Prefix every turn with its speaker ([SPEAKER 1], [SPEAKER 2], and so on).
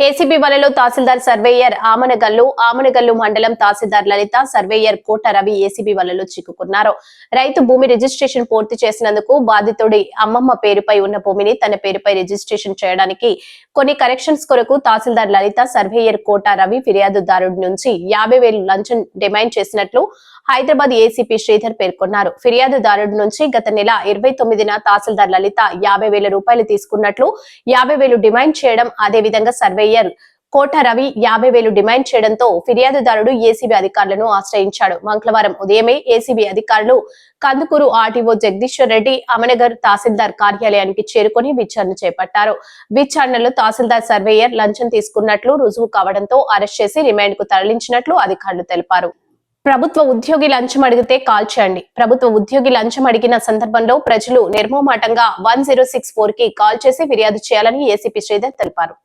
[SPEAKER 1] ACB వలలో తహసీల్దార్ surveyor Amanagallu Amanagallu మండలం తహసీల్దార్ Lalitha surveyor Kota Ravi ACB వలలో చిక్కుకున్నారు. రైతు భూమి రిజిస్ట్రేషన్ పూర్తి చేసినందుకు బాధితుడి అమ్మమ్మ పేరుపై ఉన్న భూమిని తన పేరుపై రిజిస్ట్రేషన్ చేయడానికి కొన్ని కరెక్షన్స్ కొరకు తహసీల్దార్ లలిత సర్వేయర్ కోట రవి ఫిర్యాదుదారుడి నుంచి యాభై వేలు లంచం డిమాండ్ చేసినట్లు హైదరాబాద్ ఏసీపీ శ్రీధర్ పేర్కొన్నారు. ఫిర్యాదుదారుడి నుంచి గత నెల ఇరవై తొమ్మిదిన తహసీల్దార్ లలిత యాభై వేల రూపాయలు తీసుకున్నట్లు యాభై వేలు డిమాండ్ చేయడం అదే విధంగా సర్వేయర్ కోట రవి యాభై వేలు డిమాండ్ చేయడంతో ఫిర్యాదుదారుడు ఏసీబీ అధికారులను ఆశ్రయించాడు. మంగళవారం ఉదయమే ఏసీబీ అధికారులు కందుకూరు ఆర్టీఓ జగదీశ్వర్ రెడ్డి అమనగర్ తహసీల్దార్ కార్యాలయానికి చేరుకొని విచారణ చేపట్టారు. విచారణలో తహసీల్దార్ సర్వేయర్ లంచం తీసుకున్నట్లు రుజువు కావడంతో అరెస్ట్ చేసి రిమాండ్కు తరలించినట్లు అధికారులు తెలిపారు. ప్రభుత్వ ఉద్యోగి లంచం అడిగితే కాల్ చేయండి. ప్రభుత్వ ఉద్యోగి లంచం అడిగిన సందర్భంలో ప్రజలు నిర్మోమాటంగా వన్ జీరో సిక్స్ ఫోర్కి కాల్ చేసి ఫిర్యాదు చేయాలని ఏసీపీ శ్రీధర్ తెలిపారు.